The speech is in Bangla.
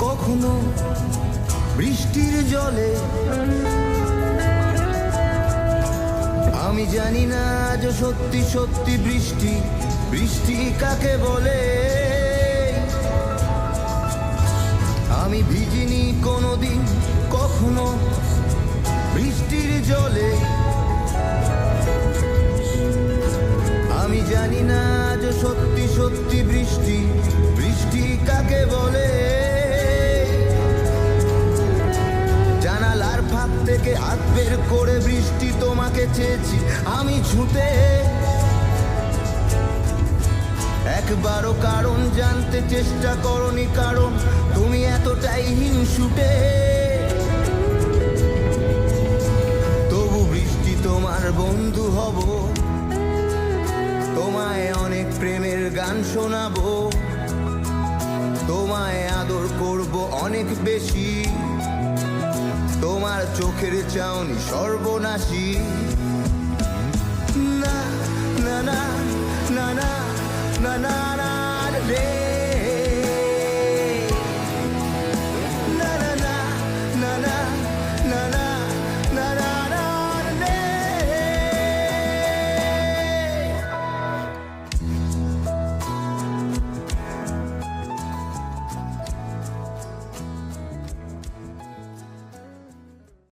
কখনো বৃষ্টির জলে। আমি জানি না আজ সত্যি সত্যি বৃষ্টি বৃষ্টি কাকে বলে? আমি ভিজিনি কোনো দিন কখনো বৃষ্টির জলে। আমি জানি না আজ সত্যি সত্যি বৃষ্টি বৃষ্টি কাকে বলে? জানালার ফাঁক থেকে হাত বের করে বৃষ্টি তোমাকে চেয়েছি, আমি ছুটে একবারও কারণ জানতে চেষ্টা করনি কারণ তুমি এতটাই হিংসুটে। তবু বৃষ্টি তোমার বন্ধু হব, তোমায় অনেক প্রেমের গান শোনাবো। অনেক বেশি। তোমার চোখের চাউনি সর্বনাশী।